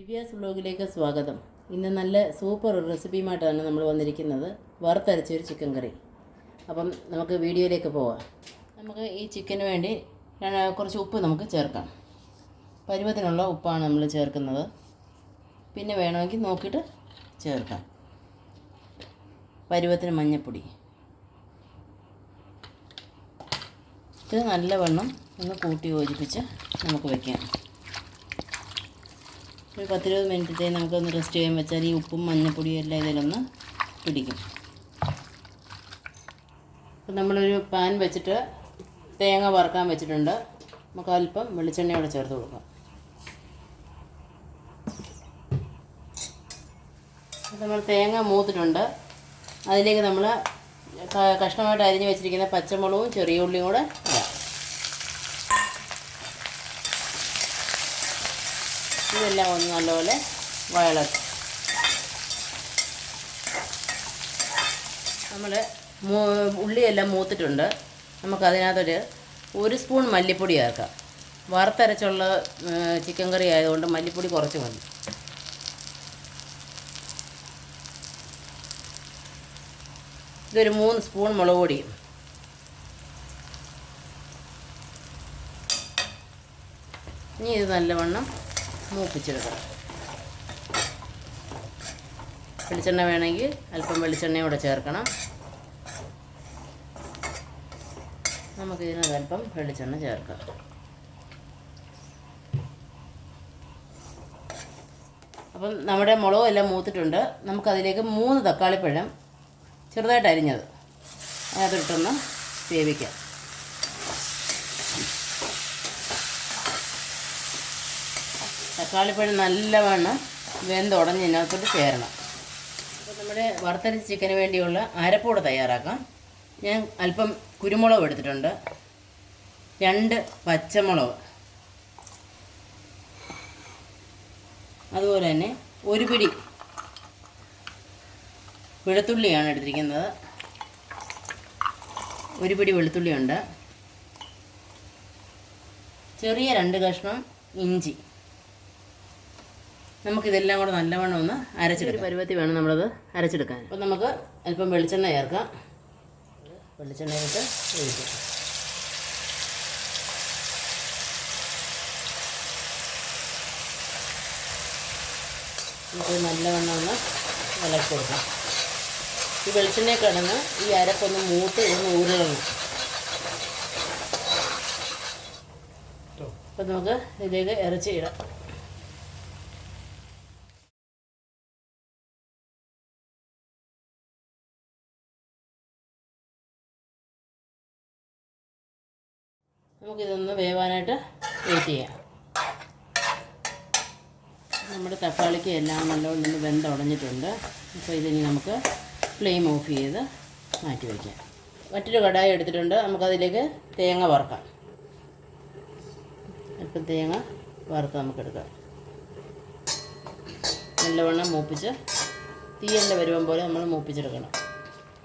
ദിവ്യാസ് ബ്ലോഗിലേക്ക് സ്വാഗതം. ഇന്ന് നല്ല സൂപ്പർ ഒരു റെസിപ്പിയുമായിട്ടാണ് നമ്മൾ വന്നിരിക്കുന്നത്. വറുത്തരച്ചൊരു ചിക്കൻ കറി. അപ്പം നമുക്ക് വീഡിയോയിലേക്ക് പോവാം. നമുക്ക് ഈ ചിക്കന് വേണ്ടി കുറച്ച് ഉപ്പ് നമുക്ക് ചേർക്കാം. പരുവത്തിനുള്ള ഉപ്പാണ് നമ്മൾ ചേർക്കുന്നത്. പിന്നെ വേണമെങ്കിൽ നോക്കിയിട്ട് ചേർക്കാം. പരുവത്തിന് മഞ്ഞൾപ്പൊടി ഇത് നല്ലവണ്ണം ഒന്ന് കൂട്ടി യോജിപ്പിച്ച് നമുക്ക് വയ്ക്കാം ഒരു പത്തിരുപത് മിനിറ്റത്തേക്ക് നമുക്കൊന്ന് റെസ്റ്റ് ചെയ്യാൻ വെച്ചാൽ ഈ ഉപ്പും മഞ്ഞപ്പൊടിയും എല്ലാം ഇതിലൊന്ന് പിടിക്കും. അപ്പം നമ്മളൊരു പാൻ വെച്ചിട്ട് തേങ്ങ വറുക്കാൻ വെച്ചിട്ടുണ്ട്. നമുക്ക് അല്പം വെളിച്ചെണ്ണ കൂടെ ചേർത്ത് കൊടുക്കാം. നമ്മൾ തേങ്ങ മൂത്തിട്ടുണ്ട്. അതിലേക്ക് നമ്മൾ കഷ്ണമായിട്ട് അരിഞ്ഞ് വെച്ചിരിക്കുന്ന പച്ചമുളകും ചെറിയ ഉള്ളിയും കൂടെ ഇതെല്ലാം ഒന്ന് നല്ലപോലെ വയളക്കും. നമ്മൾ ഉള്ളിയെല്ലാം മൂത്തിട്ടുണ്ട്. നമുക്കതിനകത്തൊരു ഒരു സ്പൂൺ മല്ലിപ്പൊടി ചേർക്കാം. വറുത്തരച്ചുള്ള ചിക്കൻ കറി ആയതുകൊണ്ട് മല്ലിപ്പൊടി കുറച്ച് മതി. ഇതൊരു മൂന്ന് സ്പൂൺ മുളക് പൊടി. ഇനി ഇത് നല്ലവണ്ണം മൂപ്പിച്ചെടുക്കണം. വെളിച്ചെണ്ണ വേണമെങ്കിൽ അല്പം വെളിച്ചെണ്ണയും കൂടെ ചേർക്കണം. നമുക്കിതിനകത്ത് അല്പം വെളിച്ചെണ്ണ ചേർക്കാം. അപ്പം നമ്മുടെ മുളകും എല്ലാം മൂത്തിട്ടുണ്ട്. നമുക്കതിലേക്ക് മൂന്ന് തക്കാളിപ്പഴം ചെറുതായിട്ട് അരിഞ്ഞത്. അതിനകത്തിട്ടൊന്ന് വേവിക്കാം. തക്കാളിപ്പഴം നല്ലവണ്ണം വെന്തുടഞ്ഞ് ഇതിനകത്തോട്ട് ചേരണം. അപ്പോൾ നമ്മുടെ വറുത്തരച്ച ചിക്കന് വേണ്ടിയുള്ള അരപ്പൂടെ തയ്യാറാക്കാം. ഞാൻ അല്പം കുരുമുളക് എടുത്തിട്ടുണ്ട്. രണ്ട് പച്ചമുളക്. അതുപോലെ തന്നെ ഒരു പിടി വെളുത്തുള്ളിയാണ് എടുത്തിരിക്കുന്നത്. ഒരു പിടി വെളുത്തുള്ളിയുണ്ട്. ചെറിയ രണ്ട് കഷ്ണം ഇഞ്ചി. നമുക്കിതെല്ലാം കൂടെ നല്ലവണ്ണം ഒന്ന് അരച്ചെടുക്കാം. പരുവത്തി വേണം നമ്മളത് അരച്ചെടുക്കാൻ. അപ്പം നമുക്ക് അല്പം വെളിച്ചെണ്ണ ചേർക്കാം. വെളിച്ചെണ്ണ ഇട്ട് ഒഴിക്കാം. നമുക്ക് നല്ലവണ്ണം ഒന്ന് ഇളക്കി കൊടുക്കാം ഈ വെളിച്ചെണ്ണ കിടന്ന് ഈ അരപ്പൊന്ന് മൂത്ത് ഒന്ന് ഊരണം അപ്പം നമുക്ക് ഇതിലേക്ക് ഇറച്ചി ഇടാം നമുക്കിതൊന്ന് വേവാനായിട്ട് വെയിറ്റ് ചെയ്യാം. നമ്മുടെ തക്കാളിക്ക് എല്ലാം നല്ലോണം ഒന്ന് വെന്തുടഞ്ഞിട്ടുണ്ട് അപ്പോൾ ഇതിനി നമുക്ക് ഫ്ലെയിം ഓഫ് ചെയ്ത് മാറ്റി വയ്ക്കാം. മറ്റൊരു കടായി എടുത്തിട്ടുണ്ട്. നമുക്കതിലേക്ക് തേങ്ങ വറുക്കാം. അപ്പം തേങ്ങ വറുത്ത് നമുക്കെടുക്കാം. നല്ലവണ്ണം മൂപ്പിച്ച് തീയലിന്റെ പരുവം പോലെ നമ്മൾ മൂപ്പിച്ചെടുക്കണം.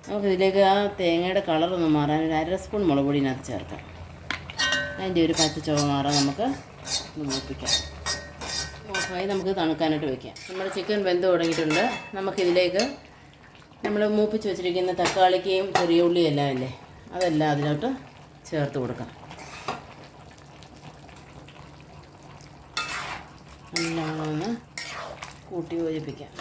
നമുക്കിതിലേക്ക് ആ തേങ്ങയുടെ കളറൊന്ന് മാറാൻ ഒരു അര സ്പൂൺ മുളക് പൊടി ചേർക്കാം. അതിന്റെ ഒരു പച്ച ചുവ നമുക്ക് മൂപ്പിക്കാം. ഓഫായി നമുക്ക് തണുക്കാനായിട്ട് വയ്ക്കാം നമ്മുടെ ചിക്കൻ വെന്ത് തുടങ്ങിയിട്ടുണ്ട്. നമുക്കിതിലേക്ക് നമ്മൾ മൂപ്പിച്ച് വെച്ചിരിക്കുന്ന തക്കാളിക്കയും ചെറിയ ഉള്ളിയും എല്ലാം ഇല്ലേ അതെല്ലാം അതിലോട്ട് ചേർത്ത് കൊടുക്കാം. നല്ലോണം ഒന്ന് കൂട്ടി യോജിപ്പിക്കാം.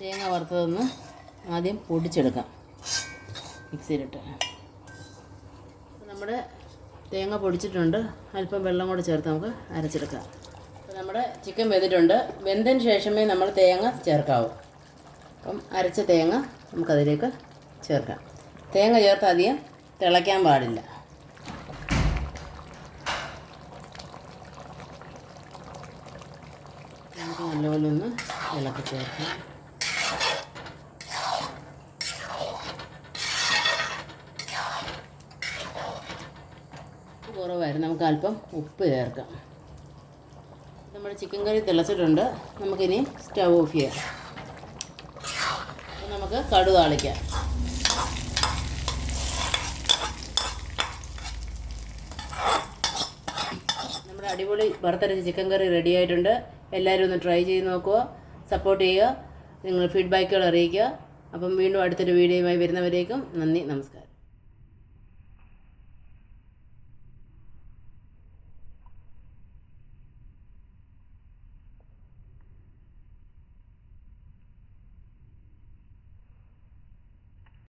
തേങ്ങ വറുത്തതൊന്ന് ആദ്യം പൊടിച്ചെടുക്കാം. മിക്സിയിലിട്ട്. നമ്മുടെ തേങ്ങ പൊടിച്ചിട്ടുണ്ട്. അല്പം വെള്ളം കൂടെ ചേർത്ത് നമുക്ക് അരച്ചെടുക്കാം. അപ്പോൾ നമ്മുടെ ചിക്കൻ വെന്തിട്ടുണ്ട്. വെന്തതിന് ശേഷമേ നമ്മൾ തേങ്ങ ചേർക്കാവൂ. അപ്പം അരച്ച തേങ്ങ നമുക്കതിലേക്ക് ചേർക്കാം. തേങ്ങ ചേർത്ത് അധികം തിളയ്ക്കാൻ പാടില്ല. നമുക്ക് നല്ലപോലെ ഒന്ന് ഇളക്കി ചേർക്കാം. കുറവായിരുന്നു. നമുക്ക് അല്പം ഉപ്പ് ചേർക്കാം. നമ്മുടെ ചിക്കൻ കറി തിളച്ചിട്ടുണ്ട്. നമുക്കിനി സ്റ്റവ് ഓഫ് ചെയ്യാം. നമുക്ക് കടു താളിക്കാം. നമ്മുടെ അടിപൊളി വറുത്തരച്ച ചിക്കൻ കറി റെഡി ആയിട്ടുണ്ട്. എല്ലാവരും ഒന്ന് ട്രൈ ചെയ്ത് നോക്കുക. സപ്പോർട്ട് ചെയ്യുക. നിങ്ങൾ ഫീഡ്ബാക്കുകൾ അറിയിക്കുക. അപ്പം വീണ്ടും അടുത്തൊരു വീഡിയോയുമായി വരുന്നവരേക്കും നന്ദി നമസ്കാരം.